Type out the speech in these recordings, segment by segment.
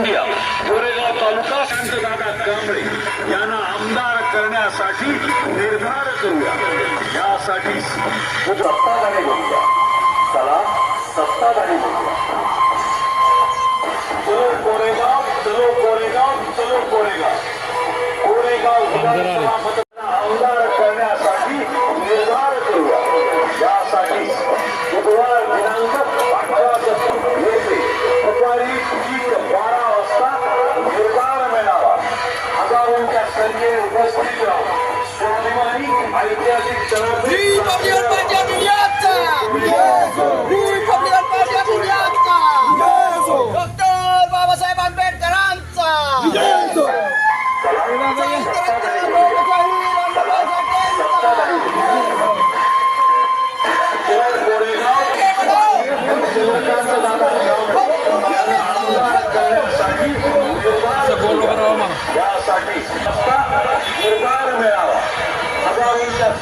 Party Goregaon तालुका दादा कांबळे यांना आमदार करण्यासाठी निर्धार करूया. यासाठी सत्ताधारी बोलूया चला सत्ताधारी बोलूया चलो कोरेगाव चलो कोरेगाव चलो कोरेगाव. कोरेगाव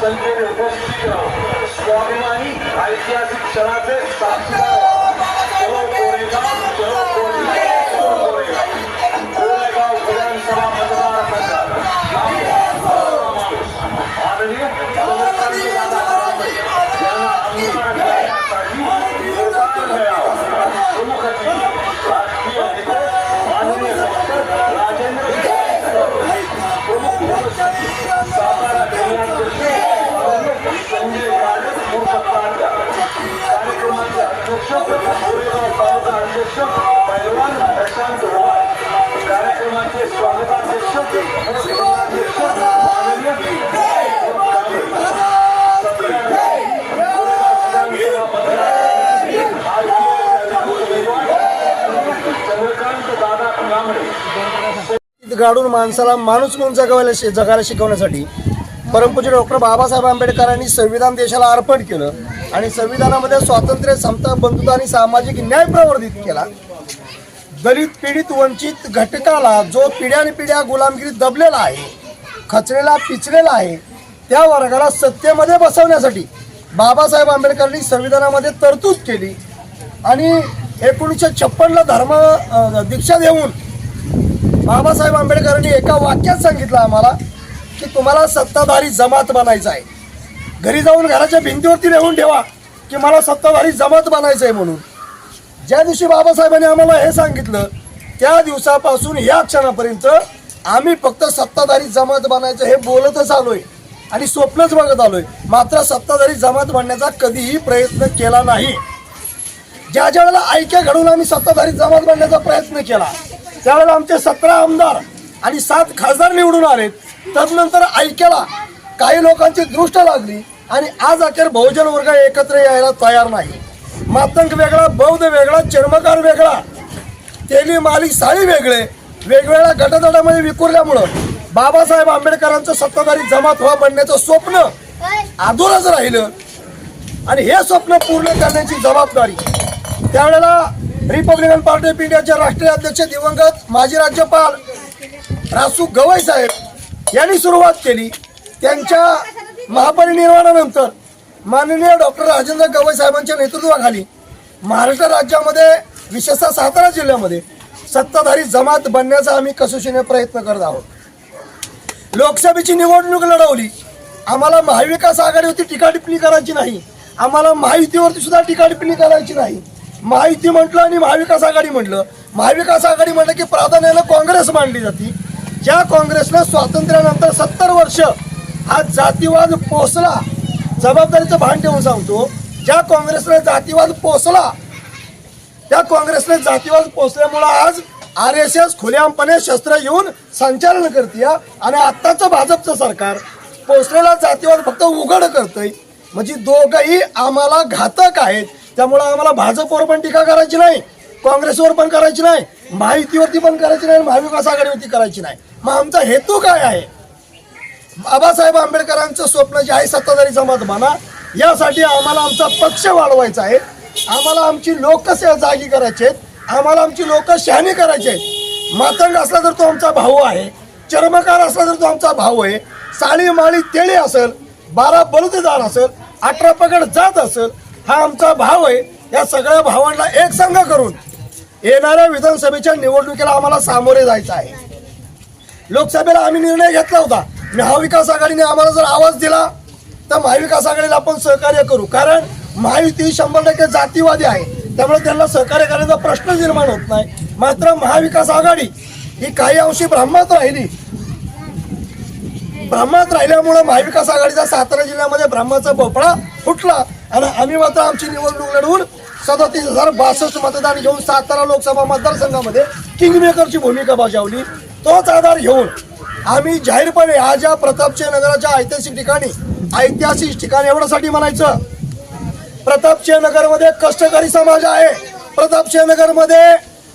संख्येने उपस्थित राहून स्वाभिमानी ऐतिहासिक क्षणाचे साक्षीदार व्हा. चलो कोरेगाव चलो गाडून माणसाला माणूस म्हणून जगवायला जगायला शिकवण्यासाठी परमपूज्य डॉक्टर बाबासाहेब आंबेडकरांनी संविधान देशाला अर्पण केलं आणि संविधानामध्ये स्वातंत्र्य समता बंधुता आणि सामाजिक न्याय प्रवर्धित केला. दलित पीडित वंचित घटकाला जो पिढ्याने पिढ्या गुलामगिरीत दबलेला आहे खचलेला पिचलेला आहे त्या वर्गाला सत्तेमध्ये बसवण्यासाठी बाबासाहेब आंबेडकरांनी संविधानामध्ये तरतूद केली आणि एकोणीसशे छप्पनला धर्म दीक्षा देऊन बाबासाहेब आंबेडकरांनी एका वाक्यात सांगितलं आम्हाला की तुम्हाला सत्ताधारी जमात बनायचं आहे. घरी जाऊन घराच्या भिंतीवरती लिहून ठेवा की मला सत्ताधारी जमात बनायचं आहे म्हणून. ज्या दिवशी बाबासाहेबांनी आम्हाला हे सांगितलं त्या दिवसापासून या क्षणापर्यंत आम्ही फक्त सत्ताधारी जमात बनायचं हे बोलतच आलोय आणि स्वप्नच बघत आलोय. मात्र सत्ताधारी जमात बनण्याचा कधीही प्रयत्न केला नाही. ज्या ज्या वेळेला ऐक्या घडवून आम्ही सत्ताधारी जमात बनण्याचा प्रयत्न केला त्यावेळेला आमचे सतरा आमदार आणि सात खासदार निवडून आले. तदनंतर ऐक्याला काही लोकांची दृष्ट लागली आणि आज अखेर बहुजन वर्ग एकत्र यायला तयार नाही. मातंग वेगळा बौद्ध वेगळा चर्मकार वेगळा. तेली मालिक साळी वेगळे. वेगवेगळ्या गटतटामध्ये विखुरल्यामुळं बाबासाहेब आंबेडकरांचं सत्ताधारी जमात व्हा बनण्याचं स्वप्न अधुरच राहिलं. आणि हे स्वप्न पूर्ण करण्याची जबाबदारी. त्यावेळेला रिपब्लिकन पार्टी ऑफ इंडियाचे राष्ट्रीय अध्यक्ष दिवंगत माजी राज्यपाल रासू गवई साहेब यांनी सुरुवात केली. त्यांच्या महापरिनिर्वाणानंतर माननीय डॉक्टर राजेंद्र गवई साहेबांच्या नेतृत्वाखाली महाराष्ट्र राज्यामध्ये विशेषतः सातारा जिल्ह्यामध्ये सत्ताधारी जमात बनण्याचा आम्ही कसोशीने प्रयत्न करत आहोत. लोकसभेची निवडणूक लढवली. आम्हाला महाविकास आघाडीवरती टीका टिप्पणी करायची नाही. आम्हाला महायुतीवरती सुद्धा टीका टिप्पणी करायची नाही. महायुती म्हटलं आणि महाविकास आघाडी म्हटलं. महाविकास आघाडी म्हटलं की प्राधान्यानं काँग्रेस मांडली जाते. ज्या काँग्रेसनं स्वातंत्र्यानंतर सत्तर वर्ष हा जातीवाद पोचला जबाबदारीचं भान ठेवून सांगतो ज्या काँग्रेसने जातीवाद पोचला त्या काँग्रेसने जातीवाद पोचल्यामुळं आज आर एस एस खुल्यामपणे शस्त्र घेऊन संचालन करते आणि आत्ताचं भाजपचं सरकार पोचलेला जातीवाद फक्त उघड करतंय. म्हणजे दोघंही आम्हाला घातक आहेत. त्यामुळं आम्हाला भाजपवर पण टीका करायची नाही काँग्रेसवर पण करायची नाही महायुतीवरती पण करायची नाही महाविकास आघाडीवरती करायची नाही. मग आमचा हेतू काय आहे? बाबासाहेब आंबेडकरांचं स्वप्न जे आहे सत्ताधारी समाज म्हणा यासाठी आम्हाला आमचा पक्ष वाढवायचा आहे. आम्हाला आमची लोकसेवा जागी करायची आहेत. आम्हाला आमची लोक शहाणी करायची आहेत. मातंग असला तर तो आमचा भाऊ आहे. चर्मकार असला तर तो आमचा भाऊ आहे. साळी माळी तेळी असेल बारा बलुतेदार असेल अठरा पकड जात असेल हा आमचा भाव आहे. या सगळ्या भावांना एक संघ करून येणाऱ्या विधानसभेच्या निवडणुकीला आम्हाला सामोरे जायचं आहे. लोकसभेला आम्ही निर्णय घेतला होता. महाविकास आघाडीने आम्हाला जर आवाज दिला तर महाविकास आघाडीला आपण सहकार्य करू. कारण महायुती शंभर टक्के जातीवादी आहे. त्यामुळे त्यांना सहकार्य करण्याचा प्रश्न निर्माण होत नाही. मात्र महाविकास आघाडी ही काही अंशी ब्राह्मणात राहिली. ब्राह्मणात राहिल्यामुळे महाविकास आघाडीचा सातारा जिल्ह्यामध्ये ब्राह्मणाचा भोपळा फुटला. आणि आम्ही मात्र आमची निवडणूक लढवून सदतीस हजार बासष्ट मतदान घेऊन सातारा लोकसभा मतदारसंघामध्ये किंगमेकरची भूमिका बजावली. तोच आधार घेऊन आम्ही जाहीरपणे आज या प्रतापचे नगराच्या ऐतिहासिक ठिकाणी ऐतिहासिक ठिकाण एवढ्यासाठी म्हणायचं प्रतापसिंह नगरमध्ये कष्टकरी समाज आहे. प्रतापसिंह नगरमध्ये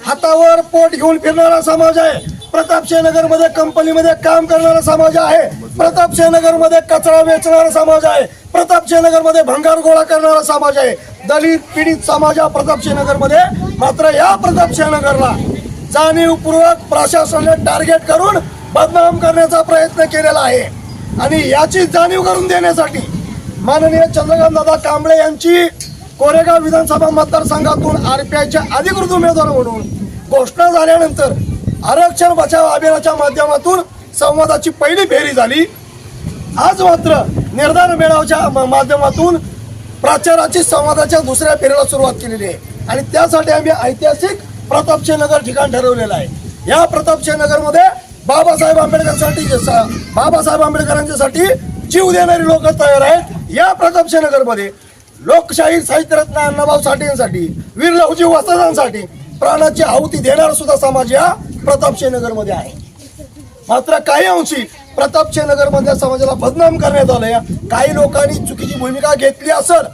हातावर पोट घेऊन फिरणारा समाज आहे. प्रतापसिंह नगरमध्ये कंपनीमध्ये काम करणारा समाज आहे. प्रतापसिंह नगरमध्ये कचरा वेचणारा समाज आहे. प्रतापसिंह नगरमध्ये भंगार गोळा करणारा समाज आहे. दलित पीडित समाज हा प्रतापसिंह नगरमध्ये मात्र या प्रतापसिंह नगरला जाणीवपूर्वक प्रशासनाने टार्गेट करून बदनाम करण्याचा प्रयत्न केलेला आहे. आणि याची जाणीव करून देण्यासाठी माननीय चंद्रकांत दादा कांबळे यांची कोरेगाव विधानसभा मतदारसंघातून आरपीआयचे अधिकृत उमेदवार म्हणून घोषणा झाल्यानंतर आरक्षण बचाव अभियानाच्या माध्यमातून संवादाची पहिली फेरी झाली. आज मात्र निर्धार मेळाव्याच्या म- माध्यमातून प्रचाराची संवादाच्या दुसऱ्या फेरीला सुरुवात केलेली आहे. आणि त्यासाठी आम्ही ऐतिहासिक प्रतापसिंह नगर ठिकाण ठरवलेलं आहे. या प्रतापसिंह नगरमध्ये बाबासाहेब आंबेडकरसाठी बाबासाहेब आंबेडकरांच्यासाठी जीव देणारी लोक तयार आहेत. या प्रतापसिंह नगरमध्ये लोकशाही साहित्यरत्न अण्णाभाऊ साठेंसाठी वीर लहुजी वसदांसाठी प्राणाची आहुती देणारा सुद्धा समाज या प्रतापसिंह नगरमध्ये आहे. मात्र काही अंशी प्रतापसिंह नगर समाजाला बदनाम करण्यात आलं काही लोकांनी चुकीची भूमिका घेतली असेल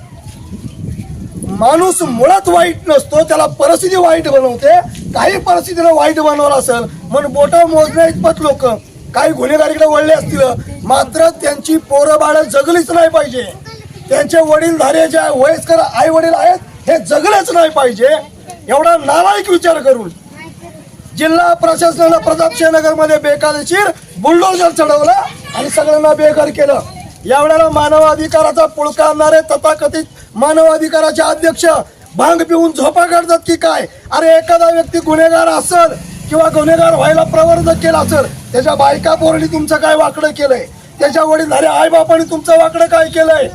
माणूस मुळात वाईट नसतो त्याला परिस्थिती वाईट बनवते. काही परिस्थितीला वाईट बनवलं असेल म्हणून बोटा मोजण्या इतपत लोक. काही गुन्हेगारीकडे वळले असतील मात्र त्यांची पोरं बाळ जगलीच नाही पाहिजे. त्यांचे वडील धारे जे वयस्कर आई वडील आहेत हे जगलेच नाही पाहिजे. एवढा नालायक विचार करून. जिल्हा प्रशासनानं प्रतापसिंह नगरमध्ये बेकायदेशीर बुलडोजर चढवला आणि सगळ्यांना बेघर केलं. यावेळेला मानवाधिकाराचा पुळका आणणारे तथाकथित मानवाधिकाराचे अध्यक्ष भांग पिऊन झोपा काढतात की काय? अरे एखादा व्यक्ती गुन्हेगार असेल किंवा गुन्हेगार व्हायला प्रवर्धक केला असेल त्याच्या बायका पोरणी तुमचं काय वाकडं केलंय? त्याच्या वडील अरे आई तुमचं वाकडं काय केलंय?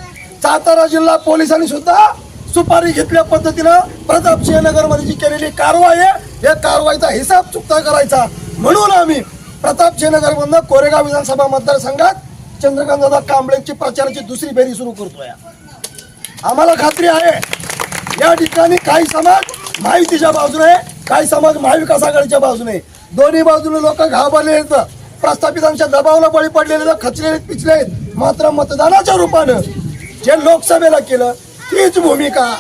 सातारा जिल्हा पोलिसांनी सुद्धा सुपारी घेतल्या पद्धतीनं प्रताप नगर जी केलेली कारवाई आहे या कारवाईचा हिसाब चुकता करायचा. म्हणून आम्ही प्रताप नगर कोरेगाव विधानसभा मतदारसंघात चंद्रकांत दादा कांबळेची प्रचाराची दुसरी फेरी सुरू करतोय. आम्हाला खात्री आहे या ठिकाणी काही समाज महायुतीच्या बाजूने काही समाज महाविकास आघाडीच्या बाजूने. दोन्ही बाजूने लोक घाबरले आहेत. प्रस्थापितांच्या दबावाला बळी पडलेले खचलेले आहेत, पिचले आहेत. मात्र मतदानाच्या रूपानं जे लोकसभेला केलं तीच भूमिका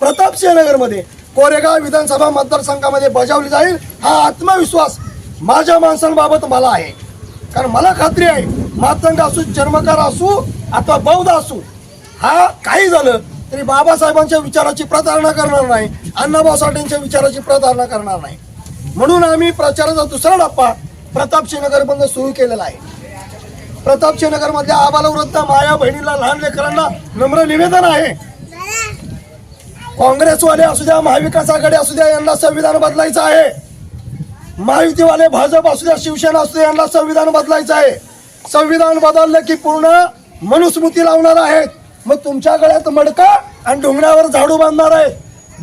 प्रताप नगरमध्ये कोरेगाव विधानसभा मतदारसंघामध्ये बजावली जाईल हा आत्मविश्वास माझ्या माणसांबाबत मला आहे. कारण मला खात्री आहे मातंग असू चर्मकार असू अथवा बौद्ध असू हा काही झालं तरी बाबासाहेबांच्या विचाराची प्रतारणा करणार नाही अण्णाभाऊ साठेंच्या विचाराची प्रतारणा करणार नाही. म्हणून आम्ही प्रचाराचा दुसरा टप्पा नगर पण सुरू केलेला आहे. प्रतापसिंह नगर मधल्या आबालवृद्ध माया बहिणीला लहान लेकरांना नम्र निवेदन आहे. काँग्रेसवाले असू द्या महाविकास आघाडी असू द्या यांना संविधान बदलायचं आहे. महायुतीवाले भाजप असू द्या शिवसेना असू द्या यांना संविधान बदलायचं आहे. संविधान बदललं की पूर्ण मनुस्मृती लावणार आहेत. मग तुमच्या गळ्यात मडका आणि डोंगरावर झाडू बांधणार आहे.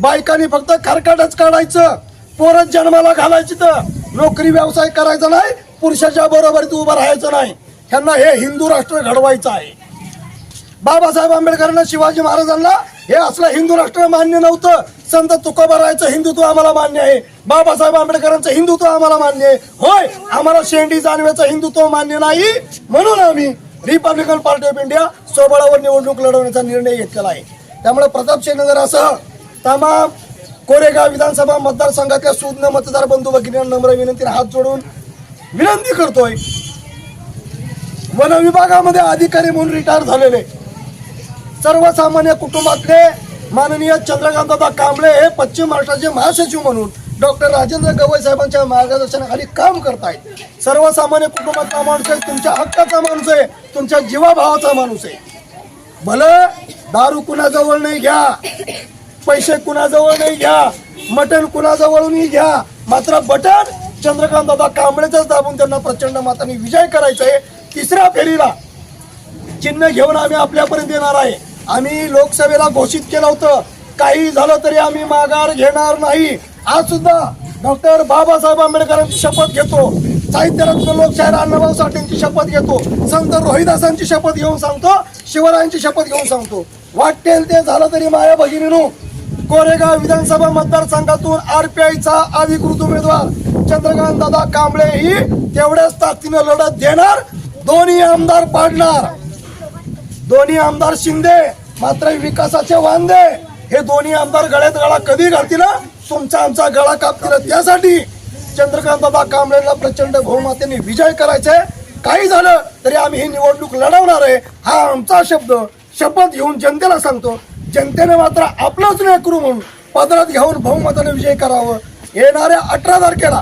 बायकांनी फक्त खरकाटच काढायचं. पोरच जन्माला घालायची तर नोकरी व्यवसाय करायचा नाही. पुरुषाच्या बरोबरीत उभं राहायचं नाही. ह्यांना हे हिंदू राष्ट्र घडवायचं आहे. बाबासाहेब आंबेडकरांना शिवाजी महाराजांना हे असलं हिंदू राष्ट्र मान्य नव्हतं. संत तुकोबारायचं हिंदुत्व आम्हाला मान्य आहे. बाबासाहेब आंबेडकरांचं हिंदुत्व आम्हाला मान्य आहे. होय आम्हाला शेंडी जानवेचं हिंदुत्व मान्य नाही. म्हणून आम्ही रिपब्लिकन पार्टी ऑफ इंडिया सोबळावर निवडणूक लढवण्याचा निर्णय घेतलेला आहे. त्यामुळे प्रताप शेनगरासह तमाम कोरेगाव विधानसभा मतदारसंघातल्या सुज्ञ मतदार बंधू भगिनींना नम्र विनंती हात जोडून विनंती करतोय. वन विभागामध्ये अधिकारी म्हणून रिटायर झालेले. सर्वसामान्य कुटुंबातले माननीय चंद्रकांतदा कांबळे हे पश्चिम महाराष्ट्राचे महासचिव म्हणून डॉक्टर राजेंद्र गवई साहेबांच्या मार्गदर्शनाखाली काम करतायत. सर्वसामान्य कुटुंबातला माणूस आहे तुमच्या हक्काचा माणूस आहे तुमच्या जीवाभावाचा माणूस आहे. भलं दारू कुणाजवळ नाही घ्या पैसे कुणाजवळ नाही घ्या मटण कुणाजवळूनही घ्या मात्र बटन चंद्रकांत दादा कांबळेचाच दाबून त्यांना प्रचंड मताने विजय करायचा आहे तिसऱ्या फेरीला चिन्ह घेऊन आम्ही आपल्यापर्यंत येणार आहे. आम्ही लोकसभेला घोषित केलं होतं. काही झालं तरी आम्ही माघार घेणार नाही. आज सुद्धा डॉक्टर बाबासाहेब आंबेडकरांची शपथ घेतो. साहित्यरत्न लोकशाहीर अण्णाभाऊ साठेंची शपथ घेतो. संत रोहिदासांची शपथ घेऊन सांगतो. शिवरायांची शपथ घेऊन सांगतो. वाटेल ते झालं तरी माया भगिनीनो कोरेगाव विधानसभा मतदारसंघातून आरपीआयचा अधिकृत उमेदवार चंद्रकांत दादा कांबळे ही तेवढ्याच ताकदीनं लढत देणार. दोन्ही आमदार पाडणार. दोन्ही आमदार शिंदे मात्र विकासाचे वांदे. हे दोन्ही आमदार गळ्यात गळा कधी घालतील तुमचा आमचा गळा कापतील. त्यासाठी चंद्रकांत बाबा कांबळेला प्रचंड बहुमताने विजय करायचे काही झालं तरी आम्ही ही निवडणूक लढवणार आहे हा आमचा शब्द. शपथ घेऊन जनतेला सांगतो जनतेने मात्र आपलंच करू म्हणून पदरात घेऊन बहुमताने विजय करावं. येणाऱ्या अठरा तारखेला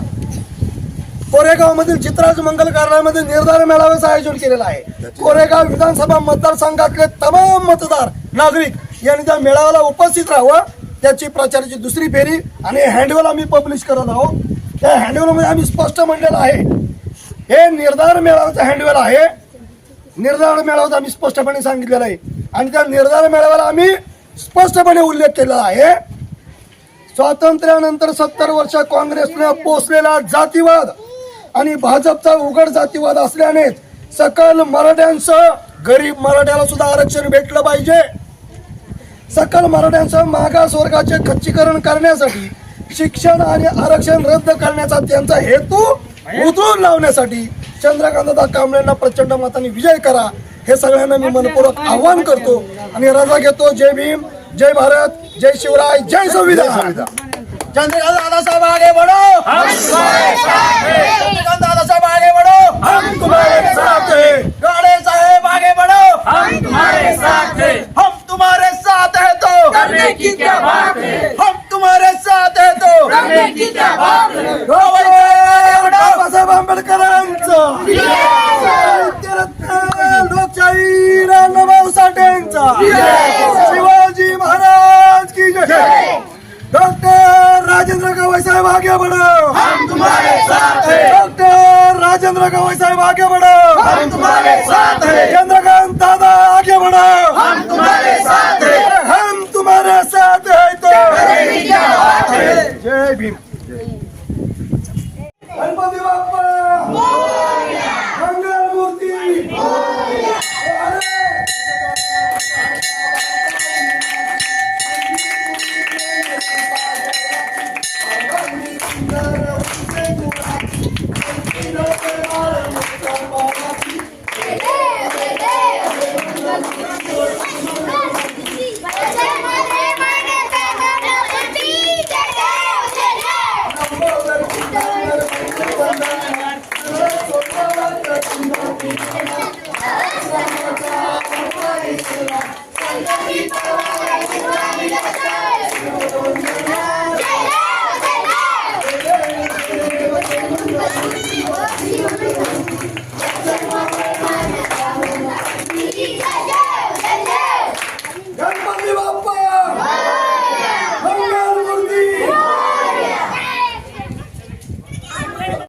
कोरेगावमधील चित्राज मंगल कार्यालयामध्ये निर्धार मेळाव्याचं आयोजन केलेलं आहे. कोरेगाव विधानसभा मतदारसंघातले तमाम मतदार नागरिक यांनी त्या मेळाव्याला उपस्थित राहावं. त्याची प्रचाराची दुसरी फेरी आणि हँडवेल आम्ही पब्लिश करत आहोत. त्या हँडवेलमध्ये आम्ही स्पष्ट म्हणलेलं आहे. हे निर्धार मेळाव्याचं हँडवेल आहे. निर्धार मेळाव्याचं आम्ही स्पष्टपणे सांगितलेलं आहे. आणि त्या निर्धार मेळाव्याला आम्ही स्पष्टपणे उल्लेख केलेला आहे. स्वातंत्र्यानंतर सत्तर वर्ष काँग्रेसने पोचलेला जातीवाद आणि भाजपचा उघड जातीवाद असल्याने सकल मराठ्यांसह गरीब मराठ्याला सुद्धा आरक्षण भेटलं पाहिजे. सकल मराठ्यांसह मागास वर्गाचे खच्चीकरण करण्यासाठी शिक्षण आणि आरक्षण रद्द करण्याचा त्यांचा हेतू उतरून लावण्यासाठी चंद्रकांत कांबळेंना प्रचंड मताने विजय करा हे सगळ्यांना मी मनपूर्वक आव्हान करतो आणि रजा घेतो. जय भीम जय भारत जय शिवराय जय संविधान. चंद्रकांत दादा साहब आगे बढ़ो चंद्रकांत दादा साहब आगे बढ़ो हम तुम्हारे साथ हैं गाड़े साहेब आगे बढ़ो हम तुम्हारे साथ हैं हम तुम्हारे साथ है तो करने की क्या बात है हम तुम्हारे साथ है तो करने की क्या बात है बाबासाहेब आंबेडकरांचं साहित्यरत्न लोकशाही रामभाऊ साठेंचा शिवाजी महाराज की जय डॉक्टर राजेंद्र गवई साहेब आगे बढ़ो। हम तुम्हारे साथ हैं। डॉक्टर राजेंद्र गवई साहेब आगे बढ़ो। हम तुम्हारे साथ हैं। चंद्रकांत दादा आगे बढ़ो। हम तुम्हारे साथ हैं। हम तुम्हारे साथ है तो। जय भीम।